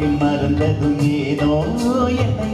ഭാഗ്യം മറന്നതും ഏതോ എന്നെ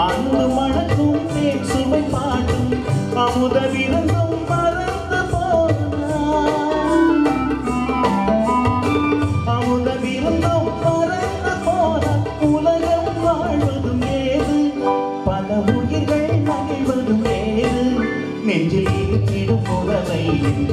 அன்பு மணக்கும் தேன் சுவை பாட்டும் அமுத விருந்தும் பறந்து போனான் அமுத விருந்தும் பறந்து போன உலகம் வாழ்வதும் ஏது? பல உயிர்கள் மகிழ்வதும் ஏது? நெஞ்சில் இருக்கிடும் உறவை என்ப